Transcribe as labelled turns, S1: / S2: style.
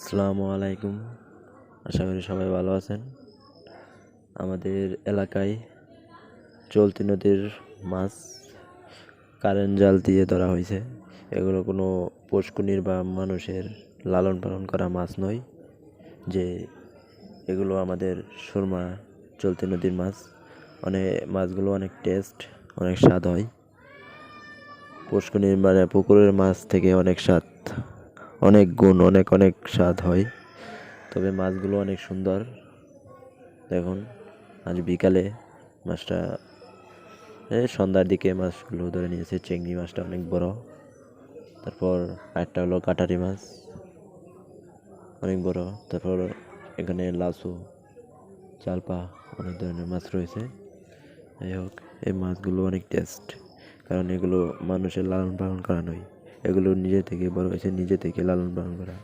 S1: আসসালামু আলাইকুম। আশা করি সবাই ভালো আছেন। আমাদের এলাকায় চলতি নদীর মাছ কারেন্ট জাল দিয়ে ধরা হয়েছে। এগুলো কোনো পুষ্কুনির বা মানুষের লালন পালন করা মাছ নয়। যে এগুলো আমাদের সুরমা চলতি নদীর মাছ। অনেক মাছগুলো অনেক টেস্ট, অনেক স্বাদ হয়। পুষ্কুনির মানে পুকুরের মাছ থেকে অনেক স্বাদ। অনেক গুণ, অনেক অনেক স্বাদ হয়। তবে মাছগুলো অনেক সুন্দর। দেখুন, আজ বিকালে মাছটা সন্ধ্যার দিকে মাছগুলো ধরে নিয়েছে। চিংড়ি মাছটা অনেক বড়। তারপর একটা হলো কাটারি মাছ, অনেক বড়। তারপর এখানে লাসু, চালপা, অনেক ধরনের মাছ রয়েছে। যাই হোক, এই মাছগুলো অনেক টেস্ট, কারণ এগুলো মানুষের লালন পালন করা নয় এগুলো নিজে থেকে বড় হয়েছে নিজে থেকে লালন পালন করা।